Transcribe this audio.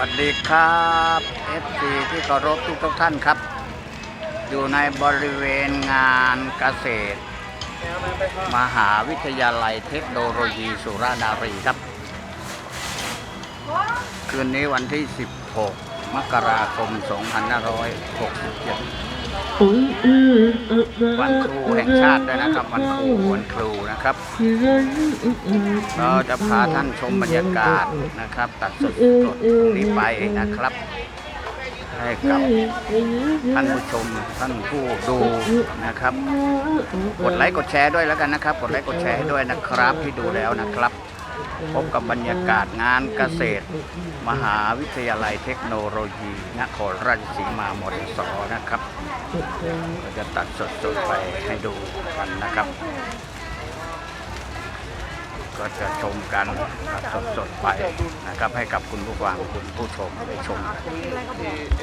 สวัสดีครับ FC ที่เคารพทุกทุกท่านครับ อยู่ในบริเวณงานเกษตร มหาวิทยาลัยเทคโนโลยีสุรานารีครับ คืนนี้วันที่ 16 มกราคม 2567 วันครูแห่งชาติด้วยนะครับ วันครูวันครูนะครับ เราจะพาท่านชมบรรยากาศนะครับ ตัดสดตรงนี้ไปนะครับ ให้กับท่านผู้ชมท่านผู้ดูนะครับ กดไลค์กดแชร์ด้วยแล้วกันนะครับ กดไลค์กดแชร์ให้ด้วยนะครับที่ดูแล้วนะครับ พบกับบรรยากาศงานเกษตร มหาวิทยาลัยเทคโนโลยีนครราชสีมามอสอนะครับก็จะตัดสดๆไปให้ดูกันนะครับ ก็จะชมกันสดๆไปนะครับ ให้กับคุณผู้ฟังคุณผู้ชมได้ชม